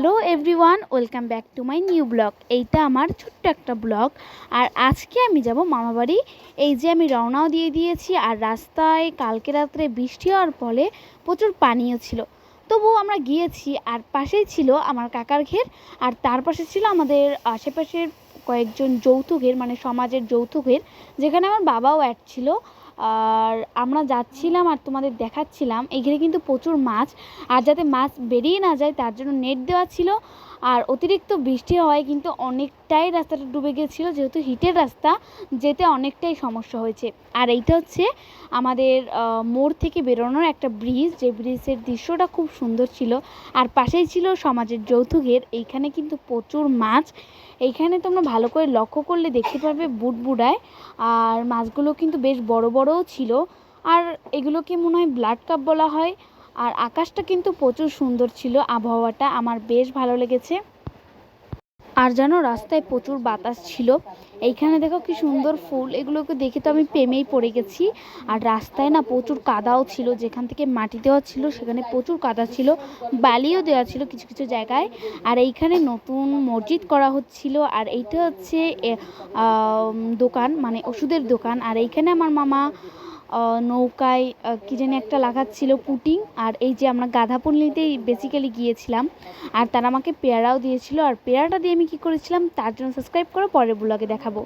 Hello everyone, welcome back to my new blog. এইটা আমার ছোট্ট একটা ব্লগ। আর আজকে আমি যাব মামাবাড়ি। এই যে আমি রওনাও দিয়ে দিয়েছি আর রাস্তায় কালকে রাত্রে বৃষ্টি হওয়ার ফলে প্রচুর পানিও ছিল। তবুও আমরা গিয়েছি আর পাশেই ছিল আমার কাকার ঘের আর তার পাশে ছিল আমাদের আশেপাশের কয়েকজন যৌথ ঘের মানে সমাজের যৌথ ঘের যেখানে আমার বাবাও অ্যাড ছিল। আর আমরা যাচ্ছিলাম আর তোমাদের দেখাচ্ছিলাম এই ঘেরে কিন্তু প্রচুর মাছ, আর যাতে মাছ বেরিয়ে না যায় তার জন্য নেট দেওয়া ছিল, আর অতিরিক্ত বৃষ্টি হওয়ায় কিন্তু অনেকটাই রাস্তাটা ডুবে গিয়েছিল যেহেতু হিটের রাস্তা, যেতে অনেকটাই সমস্যা হয়েছে। আর এইটা হচ্ছে আমাদের মোড় থেকে বেরোনোর একটা ব্রিজ যে ব্রিজের দৃশ্যটা খুব সুন্দর ছিল। আর পাশেই ছিল সমাজের যৌথ ঘের এইখানে কিন্তু প্রচুর মাছ। এইখানে তোমরা ভালো করে লক্ষ্য করলে দেখতে পারবে বুটবুড়ায়, আর মাছগুলো কিন্তু বেশ বড় বড় বড়ও ছিল। আর এগুলোকে মনে হয় ব্লাড কাপ বলা হয়। আর আকাশটা কিন্তু প্রচুর সুন্দর ছিল। আবহাওয়াটা আমার বেশ ভালো লেগেছে। আর যেন রাস্তায় প্রচুর বাতাস ছিল। এইখানে দেখো কি সুন্দর ফুল, এগুলোকে দেখে তো আমি প্রেমেই পড়ে গেছি। আর রাস্তায় না প্রচুর কাদাও ছিল, যেখান থেকে মাটি দেওয়া ছিল সেখানে প্রচুর কাদা ছিল, বালিও দেওয়া ছিল কিছু কিছু জায়গায়। আর এইখানে নতুন মসজিদ করা হচ্ছিল, আর এইটা হচ্ছে দোকান মানে ওষুধের দোকান। আর এইখানে আমার মামা নৌকায় কী জানি একটা লাগাচ্ছিল পুটিং, আর এই যে আমরা গাধা গাধাপল্লিতেই বেসিক্যালি গিয়েছিলাম, আর তারা আমাকে পেয়ারাও দিয়েছিল, আর পেয়ারাটা দিয়ে আমি কী করেছিলাম, তার জন্য সাবস্ক্রাইব করো পরের ব্লগে দেখাবো।